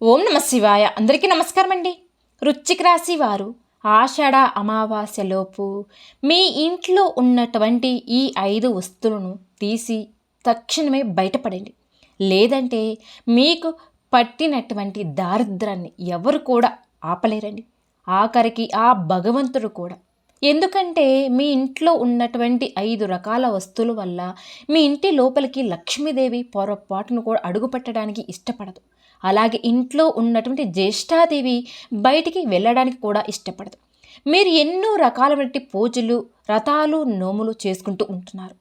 ఓం నమ శివాయ. అందరికీ నమస్కారం అండి వృశ్చిక రాశి వారు ఆషాఢ అమావాస్యలోపు మీ ఇంట్లో ఉన్నటువంటి ఈ ఐదు వస్తువులను తీసి తక్షణమే బయటపడండి. లేదంటే మీకు పట్టినటువంటి దారిద్రాన్ని ఎవరు కూడా ఆపలేరండి. ఆఖరికి ఆ భగవంతుడు కూడా. ఎందుకంటే మీ ఇంట్లో ఉన్నటువంటి ఐదు రకాల వస్తువుల వల్ల మీ ఇంటి లోపలికి లక్ష్మీదేవి పొరపాటును కూడా అడుగుపెట్టడానికి ఇష్టపడదు. అలాగే ఇంట్లో ఉన్నటువంటి జ్యేష్ఠాదేవి బయటికి వెళ్ళడానికి కూడా ఇష్టపడదు. మీరు ఎన్నో రకాలైనటువంటి పూజలు రథాలు నోములు చేసుకుంటూ ఉంటున్నారు.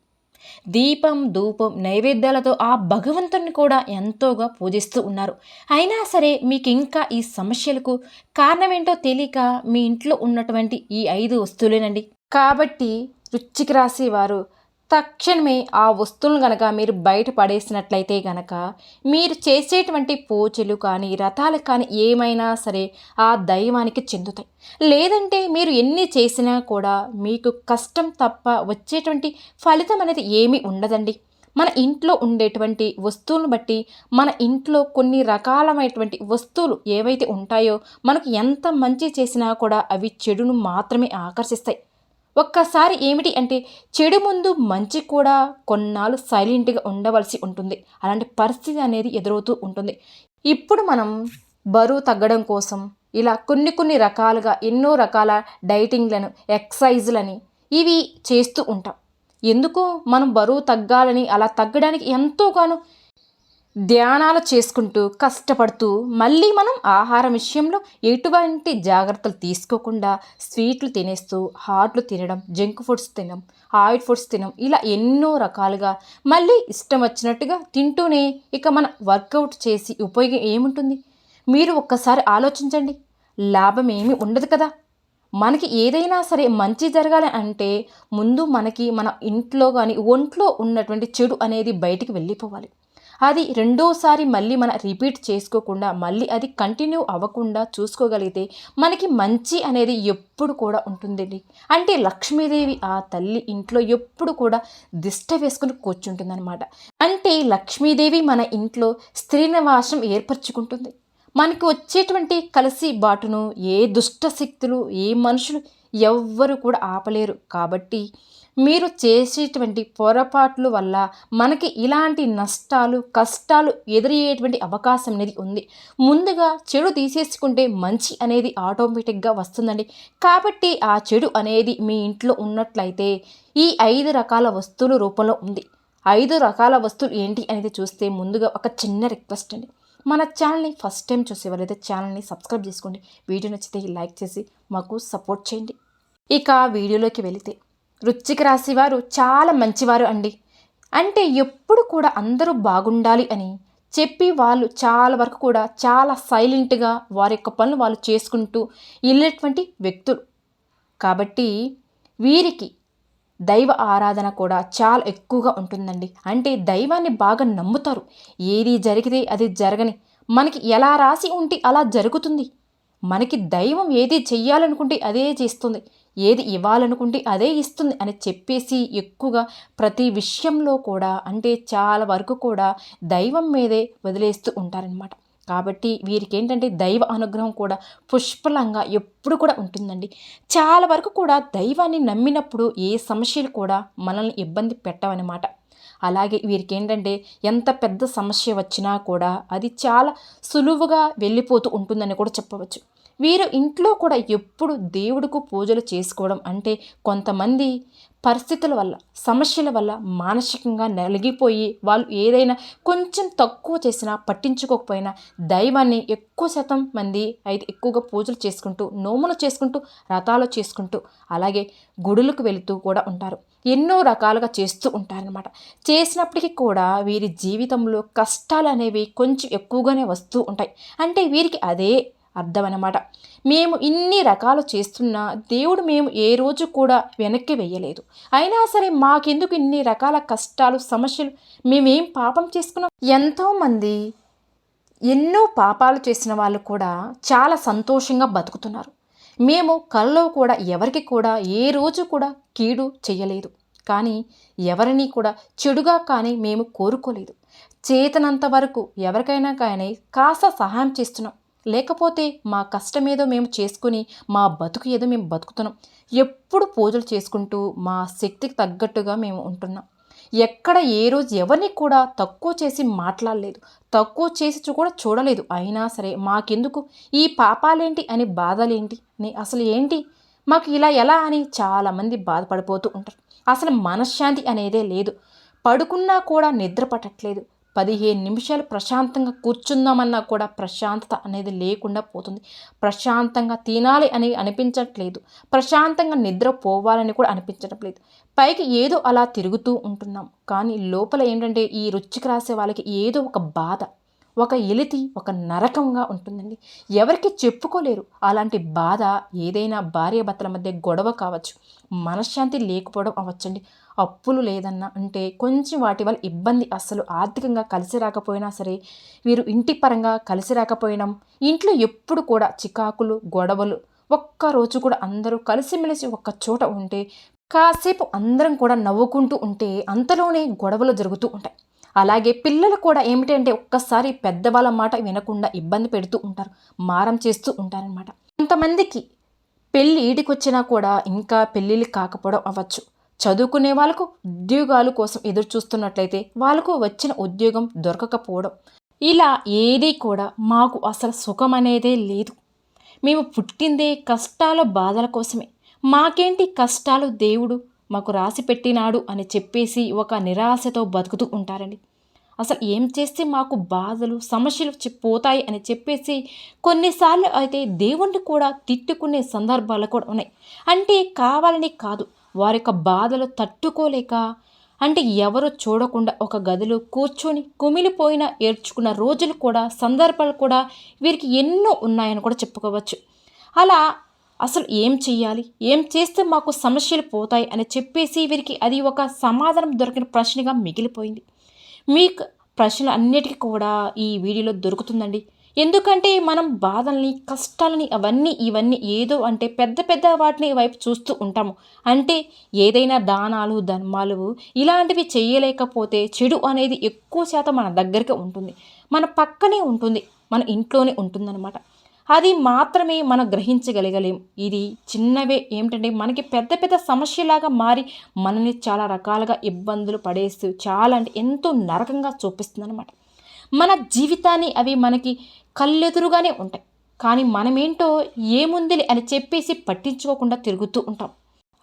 దీపం ధూపం నైవేద్యాలతో ఆ భగవంతుని కూడా ఎంతోగా పూజిస్తూ ఉన్నారు. అయినా సరే మీకు ఇంకా ఈ సమస్యలకు కారణమేంటో తెలియక మీ ఇంట్లో ఉన్నటువంటి ఈ ఐదు వస్తువులేనండి. కాబట్టి రుచికి రాసి వారు తక్షణమే ఆ వస్తువులను గనక మీరు బయట పడేసినట్లయితే గనక మీరు చేసేటువంటి పూజలు కానీ రథాలు కానీ ఏమైనా సరే ఆ దైవానికి చెందుతాయి. లేదంటే మీరు ఎన్ని చేసినా కూడా మీకు కష్టం తప్ప వచ్చేటువంటి ఫలితం అనేది ఏమీ ఉండదండి. మన ఇంట్లో ఉండేటువంటి వస్తువులను బట్టి మన ఇంట్లో కొన్ని రకాలమైనటువంటి వస్తువులు ఏవైతే ఉంటాయో మనకు ఎంత మంచి చేసినా కూడా అవి చెడును మాత్రమే ఆకర్షిస్తాయి. ఒక్కసారి ఏమిటి అంటే చెడు ముందు మంచి కూడా కొన్నాళ్ళు సైలెంట్గా ఉండవలసి ఉంటుంది. అలాంటి పరిస్థితి అనేది ఎదురవుతూ ఉంటుంది. ఇప్పుడు మనం బరువు తగ్గడం కోసం ఇలా కొన్ని కొన్ని రకాలుగా ఎన్నో రకాల డైటింగ్లను ఎక్సర్సైజ్లని ఇవి చేస్తూ ఉంటాం. ఎందుకు? మనం బరువు తగ్గాలని అలా తగ్గడానికి ఎంతోగానో ధ్యానాలు చేసుకుంటూ కష్టపడుతూ మళ్ళీ మనం ఆహారం విషయంలో ఎటువంటి జాగ్రత్తలు తీసుకోకుండా స్వీట్లు తినేస్తూ హాట్లు తినడం జంక్ ఫుడ్స్ తినడం ఆయిల్ ఫుడ్స్ తినడం ఇలా ఎన్నో రకాలుగా మళ్ళీ ఇష్టం వచ్చినట్టుగా తింటూనే ఇక మన వర్కౌట్ చేసి ఉపయోగం ఏముంటుంది? మీరు ఒక్కసారి ఆలోచించండి. లాభం ఏమీ ఉండదు కదా. మనకి ఏదైనా సరే మంచి జరగాలి అంటే ముందు మనకి మన ఇంట్లో కానీ ఒంట్లో ఉన్నటువంటి చెడు అనేది బయటికి వెళ్ళిపోవాలి. అది రెండోసారి మళ్ళీ మన రిపీట్ చేసుకోకుండా మళ్ళీ అది కంటిన్యూ అవ్వకుండా చూసుకోగలిగితే మనకి మంచి అనేది ఎప్పుడు కూడా ఉంటుందండి. అంటే లక్ష్మీదేవి ఆ తల్లి ఇంట్లో ఎప్పుడు కూడా దిష్ట వేసుకుని కూర్చుంటుందన్నమాట. అంటే లక్ష్మీదేవి మన ఇంట్లో స్త్రీ నివాసం ఏర్పరచుకుంటుంది. మనకు వచ్చేటువంటి కలిసి బాటును ఏ దుష్ట శక్తులు ఏ మనుషులు ఎవ్వరు కూడా ఆపలేరు. కాబట్టి మీరు చేసేటువంటి పొరపాట్ల వల్ల మనకి ఇలాంటి నష్టాలు కష్టాలు ఎదురయ్యేటువంటి అవకాశం అనేది ఉంది. ముందుగా చెడు తీసేసుకుంటే మంచి అనేది ఆటోమేటిక్గా వస్తుందండి. కాబట్టి ఆ చెడు అనేది మీ ఇంట్లో ఉన్నట్లయితే ఈ ఐదు రకాల వస్తువుల రూపంలో ఉంది. ఐదు రకాల వస్తువులు ఏంటి అనేది చూస్తే ముందుగా ఒక చిన్న రిక్వెస్ట్ అండి. మన ఛానల్ని ఫస్ట్ టైం చూసేవారైతే ఛానల్ని సబ్స్క్రైబ్ చేసుకోండి. వీడియో నచ్చితే లైక్ చేసి మాకు సపోర్ట్ చేయండి. ఇక వీడియోలోకి వెళితే వృచ్చిక రాశి వారు చాలా మంచివారు అండి. అంటే ఎప్పుడు కూడా అందరూ బాగుండాలి అని చెప్పి వాళ్ళు చాలా వరకు కూడా చాలా సైలెంట్గా వారి యొక్క పనులు వాళ్ళు చేసుకుంటూ వెళ్ళేటువంటి వ్యక్తులు. కాబట్టి వీరికి దైవ ఆరాధన కూడా చాలా ఎక్కువగా ఉంటుందండి. అంటే దైవాన్ని బాగా నమ్ముతారు. ఏది జరిగితే అది జరగని. మనకి ఎలా రాసి ఉంటే అలా జరుగుతుంది. మనకి దైవం ఏది చెయ్యాలనుకుంటే అదే చేస్తుంది. ఏది ఇవ్వాలనుకుంటే అదే ఇస్తుంది అని చెప్పేసి ఎక్కువగా ప్రతి విషయంలో కూడా అంటే చాలా వరకు కూడా దైవం మీదే వదిలేస్తూ ఉంటారనమాట కాబట్టి వీరికి ఏంటంటే దైవ అనుగ్రహం కూడా పుష్పలంగా ఎప్పుడు కూడా ఉంటుందండి. చాలా వరకు కూడా దైవాన్ని నమ్మినప్పుడు ఏ సమస్యలు కూడా మనల్ని ఇబ్బంది పెట్టవన్నమాట. అలాగే వీరికి ఏంటంటే ఎంత పెద్ద సమస్య వచ్చినా కూడా అది చాలా సులువుగా వెళ్ళిపోతూ ఉంటుందని కూడా చెప్పవచ్చు. వీరు ఇంట్లో కూడా ఎప్పుడు దేవుడికి పూజలు చేసుకోవడం అంటే కొంతమంది పరిస్థితుల వల్ల సమస్యల వల్ల మానసికంగా నలిగిపోయి వాళ్ళు ఏదైనా కొంచెం తక్కువ చేసినా పట్టించుకోకపోయినా దైవాన్ని ఎక్కువ శాతం మంది అయితే ఎక్కువగా పూజలు చేసుకుంటూ నోములు చేసుకుంటూ రథాలు చేసుకుంటూ అలాగే గుడులకు వెళుతూ కూడా ఉంటారు. ఎన్నో రకాలుగా చేస్తూ ఉంటారనమాట చేసినప్పటికీ కూడా వీరి జీవితంలో కష్టాలు అనేవి కొంచెం ఎక్కువగానే వస్తూ ఉంటాయి. అంటే వీరికి అదే అర్థం అనమాట మేము ఇన్ని రకాలు చేస్తున్నా దేవుడు మేము ఏ రోజు కూడా వెనక్కి వెయ్యలేదు అయినా సరే మాకెందుకు ఇన్ని రకాల కష్టాలు సమస్యలు? మేమేం పాపం చేసుకున్నాం? ఎంతోమంది ఎన్నో పాపాలు చేసిన వాళ్ళు కూడా చాలా సంతోషంగా బతుకుతున్నారు. మేము కళ్ళలో కూడా ఎవరికి కూడా ఏ రోజు కూడా కీడు చేయలేదు. కానీ ఎవరిని కూడా చెడుగా కానీ మేము కోరుకోలేదు. చేతనంత వరకు ఎవరికైనా కానీ కాస్త సహాయం చేస్తున్నాం. లేకపోతే మా కష్టం ఏదో మేము చేసుకుని మా బతుకు ఏదో మేము బతుకుతున్నాం. ఎప్పుడు పూజలు చేసుకుంటూ మా శక్తికి తగ్గట్టుగా మేము ఉంటున్నాం. ఎక్కడ ఏ రోజు ఎవరిని కూడా తక్కువ చేసి మాట్లాడలేదు. తక్కువ చేసి కూడా చూడలేదు. అయినా సరే మాకెందుకు? ఈ పాపాలేంటి అని బాధలేంటి? అని అసలు ఏంటి? మాకు ఇలా ఎలా అని చాలామంది బాధపడిపోతూ ఉంటారు. అసలు మనశ్శాంతి అనేదే లేదు. పడుకున్నా కూడా నిద్ర పట్టట్లేదు. పదిహేను నిమిషాలు ప్రశాంతంగా కూర్చుందామన్నా కూడా ప్రశాంతత అనేది లేకుండా పోతుంది. ప్రశాంతంగా తినాలి అని అనిపించట్లేదు. ప్రశాంతంగా నిద్ర పోవాలని కూడా అనిపించడం లేదు పైకి ఏదో అలా తిరుగుతూ ఉంటున్నాం. కానీ లోపల ఏంటంటే ఈ రుచికి రాసే వాళ్ళకి ఏదో ఒక బాధ. ఒక ఎలితి ఒక నరకంగా ఉంటుందండి. ఎవరికి చెప్పుకోలేరు. అలాంటి బాధ ఏదైనా భార్యాభర్తల మధ్య గొడవ కావచ్చు మనశ్శాంతి లేకపోవడం అవ్వచ్చండి. అప్పులు లేదన్నా అంటే కొంచెం వాటి వల్ల ఇబ్బంది అస్సలు ఆర్థికంగా కలిసి రాకపోయినా సరే వీరు ఇంటి పరంగా కలిసి రాకపోయినాం ఇంట్లో ఎప్పుడు కూడా చికాకులు గొడవలు ఒక్క రోజు కూడా అందరూ కలిసిమెలిసి ఒక్క చోట ఉంటే కాసేపు అందరం కూడా నవ్వుకుంటూ ఉంటే అంతలోనే గొడవలు జరుగుతూ ఉంటాయి. అలాగే పిల్లలు కూడా ఏమిటంటే ఒక్కసారి పెద్దవాళ్ళ మాట వినకుండా ఇబ్బంది పెడుతూ ఉంటారు మారం చేస్తూ ఉంటారనమాట కొంతమందికి పెళ్ళి ఈడికొచ్చినా కూడా ఇంకా పెళ్ళిళ్ళు కాకపోవడం అవ్వచ్చు. చదువుకునే వాళ్ళకు ఉద్యోగాల కోసం ఎదురు చూస్తున్నట్లయితే వాళ్ళకు వచ్చిన ఉద్యోగం దొరకకపోవడం. ఇలా ఏదీ కూడా మాకు అసలు సుఖం అనేదే లేదు. మేము పుట్టిందే కష్టాల బాధల కోసమే. మాకేంటి కష్టాలు దేవుడు? మాకు రాసి పెట్టినాడు అని చెప్పేసి ఒక నిరాశతో బతుకుతూ ఉంటారండి. అసలు ఏం చేస్తే మాకు బాధలు సమస్యలు పోతాయి అని చెప్పేసి కొన్నిసార్లు అయితే దేవుణ్ణి కూడా తిట్టుకునే సందర్భాలు కూడా ఉన్నాయి. అంటే కావాలని కాదు వారి యొక్క బాధలు తట్టుకోలేక అంటే ఎవరు చూడకుండా ఒక గదిలో కూర్చొని కుమిలిపోయిన ఏడ్చుకున్న రోజులు కూడా సందర్భాలు కూడా వీరికి ఎన్నో ఉన్నాయని కూడా చెప్పుకోవచ్చు. అలా అసలు ఏం చెయ్యాలి? ఏం చేస్తే మాకు సమస్యలు పోతాయి? అని చెప్పేసి వీరికి అది ఒక సమాధానం దొరికిన ప్రశ్నగా మిగిలిపోయింది. మీకు ప్రశ్నలు అన్నిటికీ కూడా ఈ వీడియోలో దొరుకుతుందండి. ఎందుకంటే మనం బాధల్ని కష్టాలని అవన్నీ ఇవన్నీ ఏదో అంటే పెద్ద పెద్ద వాటిని వైపు చూస్తూ ఉంటాము. అంటే ఏదైనా దానాలు ధర్మాలు ఇలాంటివి చేయలేకపోతే చెడు అనేది ఎక్కువ శాతం మన దగ్గరికి ఉంటుంది. మన పక్కనే ఉంటుంది. మన ఇంట్లోనే ఉంటుందన్నమాట. అది మాత్రమే మనం గ్రహించగలగలేం. ఇది చిన్నవే ఏమిటంటే మనకి పెద్ద పెద్ద సమస్యలాగా మారి మనల్ని చాలా రకాలుగా ఇబ్బందులు పడేస్తూ చాలా అంటే ఎంతో నరకంగా చూపిస్తుందన్నమాట. మన జీవితాన్ని అవి మనకి కళ్ళెదురుగానే ఉంటాయి. కానీ మనమేంటో ఏముందిలే అని చెప్పేసి పట్టించుకోకుండా తిరుగుతూ ఉంటాం.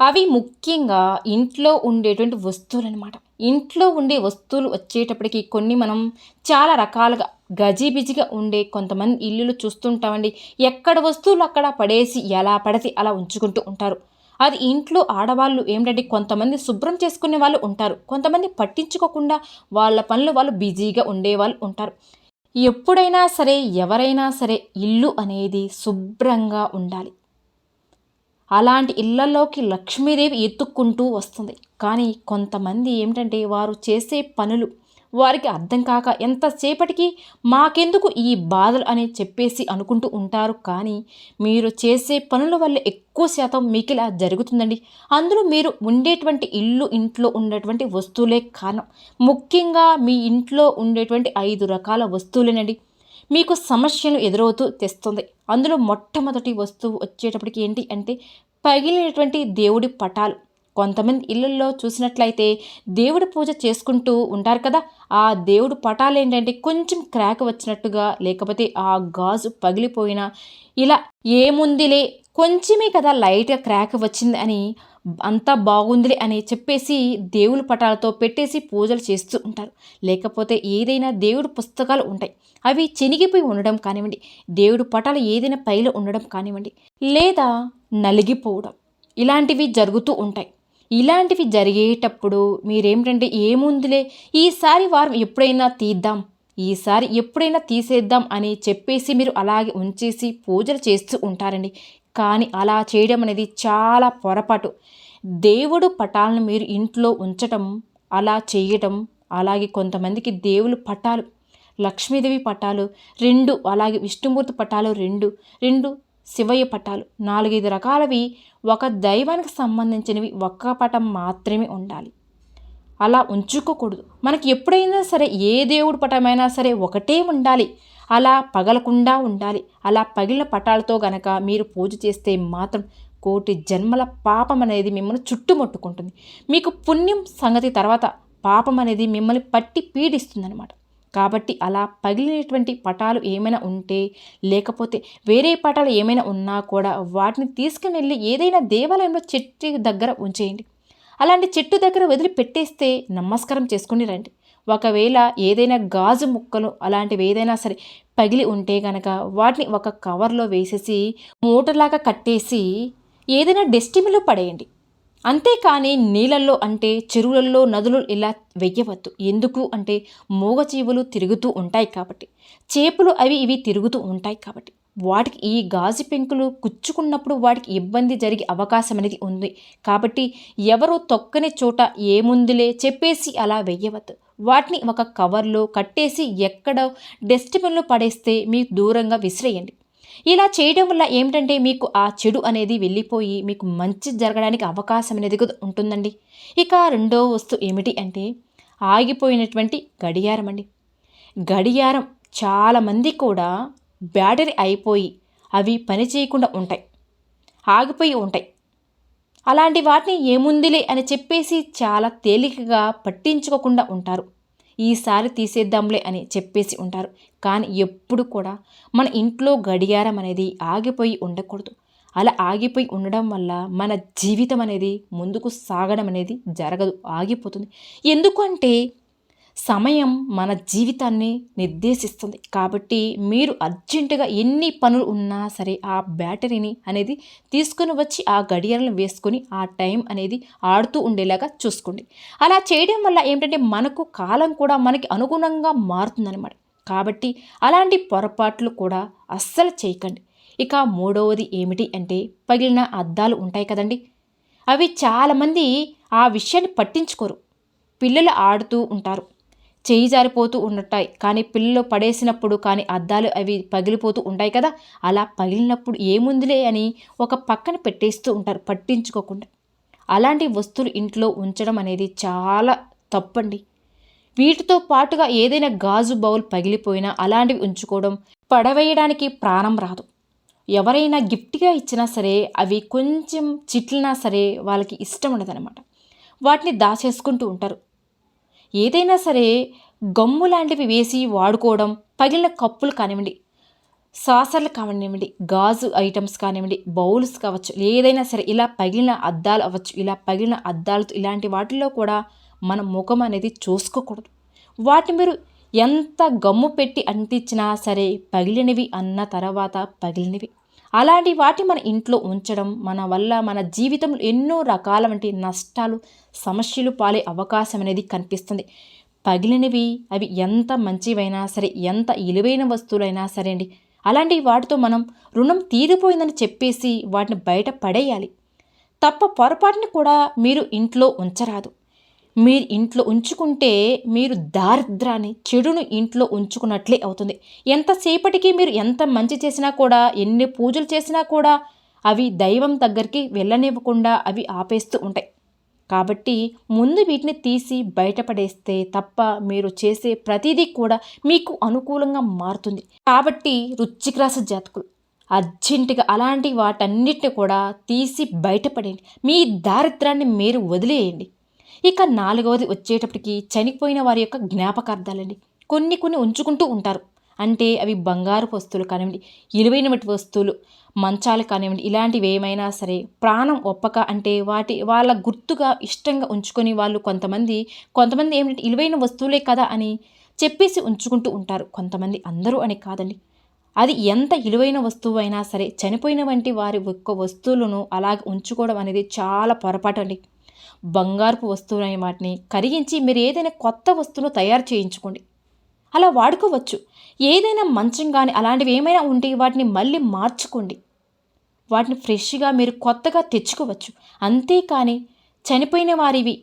అవి ముఖ్యంగా ఇంట్లో ఉండేటువంటి వస్తువులు అనమాట ఇంట్లో ఉండే వస్తువులు వచ్చేటప్పటికి కొన్ని మనం చాలా రకాలుగా గజిబిజిగా ఉండే కొంతమంది ఇల్లులు చూస్తుంటామండి. ఎక్కడ వస్తువులు అక్కడ పడేసి ఎలా పడితే అలా ఉంచుకుంటూ ఉంటారు. అది ఇంట్లో ఆడవాళ్ళు ఏమిటంటే కొంతమంది శుభ్రం చేసుకునే వాళ్ళు ఉంటారు. కొంతమంది పట్టించుకోకుండా వాళ్ళ పనులు వాళ్ళు బిజీగా ఉండేవాళ్ళు ఉంటారు. ఎప్పుడైనా సరే ఎవరైనా సరే ఇల్లు అనేది శుభ్రంగా ఉండాలి. అలాంటి ఇళ్ళలోకి లక్ష్మీదేవి ఎత్తుక్కుంటూ వస్తుంది. కానీ కొంతమంది ఏమిటంటే వారు చేసే పనులు వారికి అర్థం కాక ఎంతసేపటికి మాకెందుకు ఈ బాధలు అని చెప్పేసి అనుకుంటూ ఉంటారు. కానీ మీరు చేసే పనుల వల్ల ఎక్కువ శాతం మీకు ఇలా జరుగుతుందండి. అందులో మీరు ఉండేటువంటి ఇల్లు ఇంట్లో ఉండేటువంటి వస్తువులే కారణం. ముఖ్యంగా మీ ఇంట్లో ఉండేటువంటి ఐదు రకాల వస్తువులేనండి. మీకు సమస్యను ఎదురవుతూ తెస్తుంది. అందులో మొట్టమొదటి వస్తువు వచ్చేటప్పటికి ఏంటి అంటే పగిలినటువంటి దేవుడి పటాలు. కొంతమంది ఇళ్ళల్లో చూసినట్లయితే దేవుడి పూజ చేసుకుంటూ ఉంటారు కదా. ఆ దేవుడు పటాలు ఏంటంటే కొంచెం క్రాక్ వచ్చినట్టుగా లేకపోతే ఆ గాజు పగిలిపోయినా ఇలా ఏముందిలే కొంచెమే కదా లైట్గా క్రాక్ వచ్చింది అని అంతా బాగుందిలే అని చెప్పేసి దేవుడి పటాలతో పెట్టేసి పూజలు చేస్తూ ఉంటారు. లేకపోతే ఏదైనా దేవుడి పుస్తకాలు ఉంటాయి. అవి చినిగిపోయి ఉండడం కానివ్వండి దేవుడి పటాలు ఏదైనా పైలో ఉండడం కానివ్వండి లేదా నలిగిపోవడం ఇలాంటివి జరుగుతూ ఉంటాయి. ఇలాంటివి జరిగేటప్పుడు మీరేమిటంటే ఏముందిలే? ఈసారి వారం ఎప్పుడైనా తీద్దాం. ఈసారి ఎప్పుడైనా తీసేద్దాం అని చెప్పేసి మీరు అలాగే ఉంచేసి పూజలు చేస్తూ ఉంటారండి. కానీ అలా చేయడం అనేది చాలా పొరపాటు. దేవుడు పటాలను మీరు ఇంట్లో ఉంచటం అలా చేయటం అలాగే కొంతమందికి దేవుడు పటాలు లక్ష్మీదేవి పటాలు రెండు అలాగే విష్ణుమూర్తి పటాలు రెండు రెండు శివయ్య పటాలు నాలుగైదు రకాలవి ఒక దైవానికి సంబంధించినవి ఒక్క పటం మాత్రమే ఉండాలి. అలా ఉంచుకోకూడదు. మనకి ఎప్పుడైనా సరే ఏ దేవుడి పటమైనా సరే ఒకటే ఉండాలి. అలా పగలకుండా ఉండాలి. అలా పగిలిన పటాలతో గనక మీరు పూజ చేస్తే మాత్రం కోటి జన్మల పాపం అనేది మిమ్మల్ని చుట్టుముట్టుకుంటుంది. మీకు పుణ్యం సంగతి తర్వాత పాపం అనేది మిమ్మల్ని పట్టి పీడిస్తుందన్నమాట. కాబట్టి అలా పగిలినటువంటి పటాలు ఏమైనా ఉంటే లేకపోతే వేరే పటాలు ఏమైనా ఉన్నా కూడా వాటిని తీసుకుని వెళ్ళి ఏదైనా దేవాలయంలో చెట్టు దగ్గర ఉంచేయండి. అలాంటి చెట్టు దగ్గర వదిలి పెట్టేస్తే నమస్కారం చేసుకుని రండి. ఒకవేళ ఏదైనా గాజు ముక్కలు అలాంటివి ఏదైనా సరే పగిలి ఉంటే గనక వాటిని ఒక కవర్లో వేసేసి మూటలాగా కట్టేసి ఏదైనా డస్ట్బిన్లో పడేయండి. అంతేకాని నీళ్ళల్లో అంటే చెరువులలో నదులు ఇలా వెయ్యవద్దు. ఎందుకు అంటే మూగజీవులు తిరుగుతూ ఉంటాయి కాబట్టి. చేపలు అవి ఇవి తిరుగుతూ ఉంటాయి కాబట్టి. వాటికి ఈ గాజు పెంకులు కుచ్చుకున్నప్పుడు వాటికి ఇబ్బంది జరిగే అవకాశం అనేది ఉంది. కాబట్టి ఎవరు తొక్కని చోట ఏముందిలే చెప్పేసి అలా వెయ్యవద్దు. వాటిని ఒక కవర్లో కట్టేసి ఎక్కడో డస్ట్బిన్లో పడేస్తే మీకు దూరంగా విసిరేయండి. ఇలా చేయడం వల్ల ఏమిటంటే మీకు ఆ చెడు అనేది వెళ్ళిపోయి మీకు మంచి జరగడానికి అవకాశం అనేది ఉంటుందండి. ఇక రెండో వస్తువు ఏమిటి అంటే ఆగిపోయినటువంటి గడియారం అండి. గడియారం చాలామంది కూడా బ్యాటరీ అయిపోయి అవి పని చేయకుండా ఉంటాయి ఆగిపోయి ఉంటాయి. అలాంటి వాటిని ఏముందిలే అని చెప్పేసి చాలా తేలికగా పట్టించుకోకుండా ఉంటారు. ఈసారి తీసేద్దాంలే అని చెప్పేసి ఉంటారు. కానీ ఎప్పుడు కూడా మన ఇంట్లో గడియారం అనేది ఆగిపోయి ఉండకూడదు. అలా ఆగిపోయి ఉండడం వల్ల మన జీవితం అనేది ముందుకు సాగడం అనేది జరగదు ఆగిపోతుంది. ఎందుకంటే సమయం మన జీవితాన్ని నిర్దేశిస్తుంది. కాబట్టి మీరు అర్జెంటుగా ఎన్ని పనులు ఉన్నా సరే ఆ బ్యాటరీని అనేది తీసుకుని వచ్చి ఆ గడియారం వేసుకొని ఆ టైం అనేది ఆడుతూ ఉండేలాగా చూసుకోండి. అలా చేయడం వల్ల ఏంటంటే మనకు కాలం కూడా మనకి అనుగుణంగా మారుతుందన్నమాట. కాబట్టి అలాంటి పొరపాట్లు కూడా అస్సలు చేయకండి. ఇక మూడవది ఏమిటి అంటే పగిలిన అద్దాలు ఉంటాయి కదండి. అవి చాలామంది ఆ విషయాన్ని పట్టించుకోరు. పిల్లలు ఆడుతూ ఉంటారు. చేయి జారిపోతూ ఉంటాయి కానీ పిల్లలు పడేసినప్పుడు కానీ అద్దాలు అవి పగిలిపోతూ ఉంటాయి కదా? అలా పగిలినప్పుడు ఏముందిలే అని ఒక పక్కన పెట్టేస్తూ ఉంటారు పట్టించుకోకుండా. అలాంటి వస్తువులు ఇంట్లో ఉంచడం అనేది చాలా తప్పండి. వీటితో పాటుగా ఏదైనా గాజు బౌల్ పగిలిపోయినా అలాంటివి ఉంచుకోవడం పడవేయడానికి ప్రాణం రాదు. ఎవరైనా గిఫ్ట్గా ఇచ్చినా సరే అవి కొంచెం చిట్లినా సరే వాళ్ళకి ఇష్టం ఉండదన్నమాట. వాటిని దాచేసుకుంటూ ఉంటారు. ఏదైనా సరే గమ్ము లాంటివి వేసి వాడుకోవడం పగిలిన కప్పులు కానివ్వండి సాసర్లు కానివ్వండి గాజు ఐటమ్స్ కానివ్వండి బౌల్స్ కావచ్చు ఏదైనా సరే ఇలా పగిలిన అద్దాలు అవ్వచ్చు ఇలా పగిలిన అద్దాలతో ఇలాంటి వాటిల్లో కూడా మన ముఖం అనేది చూసుకోకూడదు. వాటిని మీరు ఎంత గమ్ము పెట్టి అంటించినా సరే పగిలినవి అన్న తర్వాత పగిలినవి. అలాంటి వాటి మన ఇంట్లో ఉంచడం మన వల్ల మన జీవితంలో ఎన్నో రకాల వంటి నష్టాలు సమస్యలు పాలే అవకాశం అనేది కనిపిస్తుంది. పగిలినవి అవి ఎంత మంచివైనా సరే ఎంత ఇలువైన వస్తువులైనా సరే అండి. అలాంటి వాటితో మనం రుణం తీరిపోయిందని చెప్పేసి వాటిని బయట పడేయాలి. తప్ప పొరపాటుని కూడా మీరు ఇంట్లో ఉంచరాదు. మీరు ఇంట్లో ఉంచుకుంటే మీరు దారిద్రాన్ని చెడును ఇంట్లో ఉంచుకున్నట్లే అవుతుంది. ఎంతసేపటికి మీరు ఎంత మంచి చేసినా కూడా ఎన్ని పూజలు చేసినా కూడా అవి దైవం దగ్గరికి వెళ్ళనివ్వకుండా అవి ఆపేస్తూ ఉంటాయి. కాబట్టి ముందు వీటిని తీసి బయటపడేస్తే తప్ప మీరు చేసే ప్రతిదీ కూడా మీకు అనుకూలంగా మారుతుంది. కాబట్టి రుచిక్రాస జాతకులు అర్జెంటుగా అలాంటి వాటన్నిటిని కూడా తీసి బయటపడేయండి. మీ దారిద్రాన్ని మీరు వదిలేయండి. ఇక నాలుగవది వచ్చేటప్పటికి చనిపోయిన వారి యొక్క జ్ఞాపకార్థాలండి. కొన్ని కొన్ని ఉంచుకుంటూ ఉంటారు. అంటే అవి బంగారు వస్తువులు కానివ్వండి ఇలువైన వస్తువులు మంచాలు కానివ్వండి ఇలాంటివి ఏమైనా సరే ప్రాణం ఒప్పక అంటే వాటి వాళ్ళ గుర్తుగా ఇష్టంగా ఉంచుకొని వాళ్ళు కొంతమంది కొంతమంది ఏమిటంటే ఇలువైన వస్తువులే కదా అని చెప్పేసి ఉంచుకుంటూ ఉంటారు. కొంతమంది అందరూ అని కాదండి. అది ఎంత ఇలువైన వస్తువు అయినా సరే చనిపోయిన వంటి వారి ఒక్క వస్తువులను అలాగే ఉంచుకోవడం అనేది చాలా పొరపాటు అండి బంగారపు వస్తువులైన వాటిని కరిగించి మీరు ఏదైనా కొత్త వస్తువును తయారు చేయించుకోండి. అలా వాడుకోవచ్చు. ఏదైనా మంచం కానీ అలాంటివి ఏమైనా ఉంటే వాటిని మళ్ళీ మార్చుకోండి. వాటిని ఫ్రెష్గా మీరు కొత్తగా తెచ్చుకోవచ్చు. అంతేకాని చనిపోయిన వారివి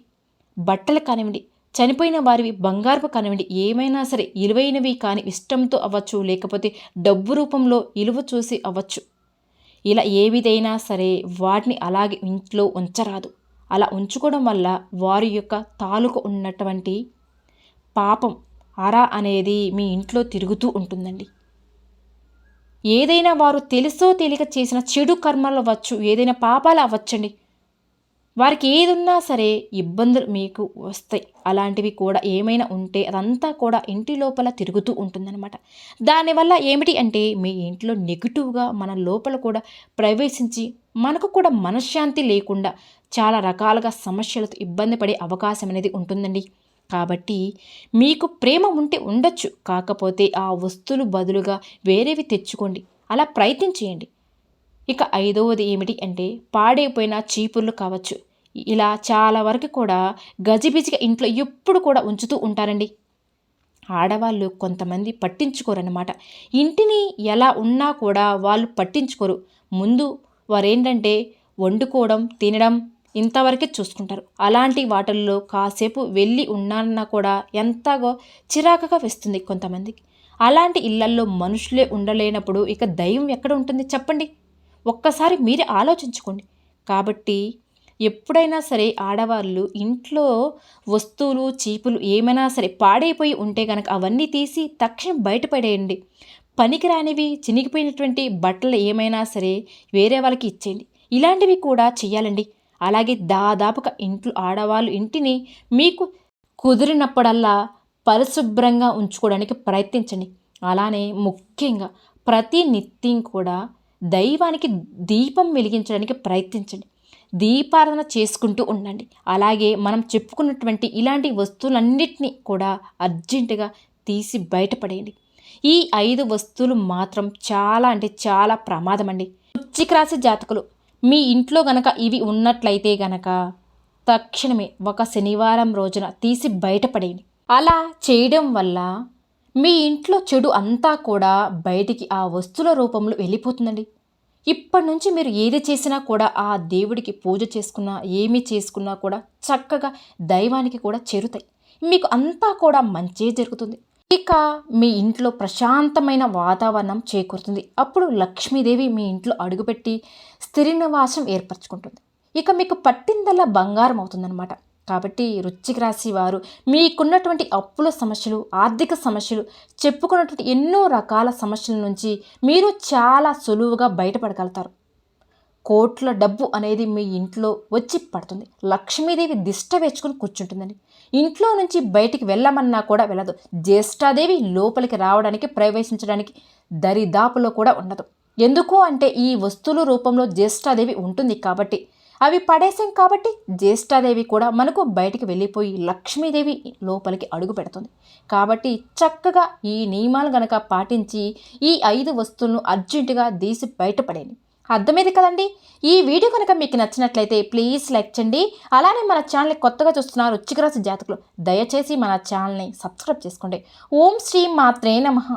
బట్టలు కానివ్వండి చనిపోయిన వారివి బంగారపు కానివ్వండి ఏమైనా సరే ఇలువైనవి కానీ ఇష్టంతో అవ్వచ్చు లేకపోతే డబ్బు రూపంలో ఇలువ చూసి అవ్వచ్చు. ఇలా ఏ విధైనా సరే వాటిని అలాగే ఇంట్లో ఉంచరాదు. అలా ఉంచుకోవడం వల్ల వారి యొక్క తాలూకు ఉన్నటువంటి పాపం అర అనేది మీ ఇంట్లో తిరుగుతూ ఉంటుందండి. ఏదైనా వారు తెలుసో తెలియక చేసిన చెడు కర్మలు అవ్వచ్చు ఏదైనా పాపాలు అవ్వచ్చండి. వారికి ఏదున్నా సరే ఇబ్బందులు మీకు వస్తాయి. అలాంటివి కూడా ఏమైనా ఉంటే అదంతా కూడా ఇంటి లోపల తిరుగుతూ ఉంటుందన్నమాట. దానివల్ల ఏమిటి అంటే మీ ఇంట్లో నెగిటివ్గా మన లోపల కూడా ప్రవేశించి మనకు కూడా మనశ్శాంతి లేకుండా చాలా రకాలుగా సమస్యలతో ఇబ్బంది పడే అవకాశం అనేది ఉంటుందండి. కాబట్టి మీకు ప్రేమ ఉంటే ఉండొచ్చు. కాకపోతే ఆ వస్తువులు బదులుగా వేరేవి తెచ్చుకోండి. అలా ప్రయత్నం చేయండి. ఇక ఐదవది ఏమిటి అంటే పాడైపోయిన చీపుర్లు కావచ్చు. ఇలా చాలా వరకు కూడా గజిబిజిగా ఇంట్లో ఎప్పుడు కూడా ఉంచుతూ ఉంటారండి. ఆడవాళ్ళు కొంతమంది పట్టించుకోరన్నమాట. ఇంటిని ఎలా ఉన్నా కూడా వాళ్ళు పట్టించుకోరు. ముందు వారేంటంటే వండుకోవడం తినడం ఇంతవరకే చూసుకుంటారు. అలాంటి వాటిల్లో కాసేపు వెళ్ళి ఉన్నానన్నా కూడా ఎంతగో చిరాకుగా వేస్తుంది కొంతమందికి. అలాంటి ఇళ్ళల్లో మనుషులే ఉండలేనప్పుడు ఇక దయ్యం ఎక్కడ ఉంటుంది చెప్పండి? ఒక్కసారి మీరే ఆలోచించుకోండి. కాబట్టి ఎప్పుడైనా సరే ఆడవాళ్ళు ఇంట్లో వస్తువులు చీపులు ఏమైనా సరే పాడైపోయి ఉంటే కనుక అవన్నీ తీసి తక్షణం బయటపడేయండి. పనికిరానివి చినిగిపోయినటువంటి బట్టలు ఏమైనా సరే వేరే వాళ్ళకి ఇచ్చేయండి. ఇలాంటివి కూడా చేయాలండి అలాగే దాదాపుగా ఇంట్లో ఆడవాళ్ళు ఇంటిని మీకు కుదిరినప్పుడల్లా పరిశుభ్రంగా ఉంచుకోవడానికి ప్రయత్నించండి. అలానే ముఖ్యంగా ప్రతి నిత్యం కూడా దైవానికి దీపం వెలిగించడానికి ప్రయత్నించండి. దీపారాధన చేసుకుంటూ ఉండండి. అలాగే మనం చెప్పుకున్నటువంటి ఇలాంటి వస్తువులన్నిటినీ కూడా అర్జెంటుగా తీసి బయటపడేయండి. ఈ ఐదు వస్తువులు మాత్రం చాలా అంటే చాలా ప్రమాదం అండి. వృచ్చిక రాశి జాతకులు మీ ఇంట్లో గనక ఇవి ఉన్నట్లయితే గనక తక్షణమే ఒక శనివారం రోజున తీసి బయటపడేయండి. అలా చేయడం వల్ల మీ ఇంట్లో చెడు అంతా కూడా బయటికి ఆ వస్తువుల రూపంలో వెళ్ళిపోతుందండి. ఇప్పటి నుంచి మీరు ఏది చేసినా కూడా ఆ దేవుడికి పూజ చేసుకున్నా ఏమి చేసుకున్నా కూడా చక్కగా దైవానికి కూడా చేరుతాయి. మీకు అంతా కూడా మంచి జరుగుతుంది. ఇక మీ ఇంట్లో ప్రశాంతమైన వాతావరణం చేకూరుతుంది. అప్పుడు లక్ష్మీదేవి మీ ఇంట్లో అడుగుపెట్టి స్థిర నివాసం ఏర్పరచుకుంటుంది. ఇక మీకు పట్టిందల్లా బంగారం అవుతుందన్నమాట. కాబట్టి రుచిక రాశి వారు మీకున్నటువంటి అప్పుల సమస్యలు ఆర్థిక సమస్యలు చెప్పుకున్నటువంటి ఎన్నో రకాల సమస్యల నుంచి మీరు చాలా సులువుగా బయటపడగలుగుతారు. కోట్ల డబ్బు అనేది మీ ఇంట్లో వచ్చి పడుతుంది. లక్ష్మీదేవి దిష్ట వేచుకొని కూర్చుంటుందని ఇంట్లో నుంచి బయటికి వెళ్ళమన్నా కూడా వెళ్ళదు. జ్యేష్ఠాదేవి లోపలికి రావడానికి ప్రవేశించడానికి దరిదాపులో కూడా ఉండదు. ఎందుకు అంటే ఈ వస్తువుల రూపంలో జ్యేష్ఠాదేవి ఉంటుంది కాబట్టి. అవి పడేసాం కాబట్టి జ్యేష్ఠాదేవి కూడా మనకు బయటికి వెళ్ళిపోయి లక్ష్మీదేవి లోపలికి అడుగు పెడుతుంది. కాబట్టి చక్కగా ఈ నియమాలు గనక పాటించి ఈ ఐదు వస్తువులను అర్జెంటుగా తీసి బయటపడేయండి అర్థమైంది కదండి? ఈ వీడియో కనుక మీకు నచ్చినట్లయితే ప్లీజ్ లైక్ చేయండి. అలానే మన ఛానల్ని కొత్తగా చూస్తున్న రుచికరస జాతకులు దయచేసి మన ఛానల్ని సబ్స్క్రైబ్ చేసుకోండి. ఓం శ్రీ మాత్రే నమః.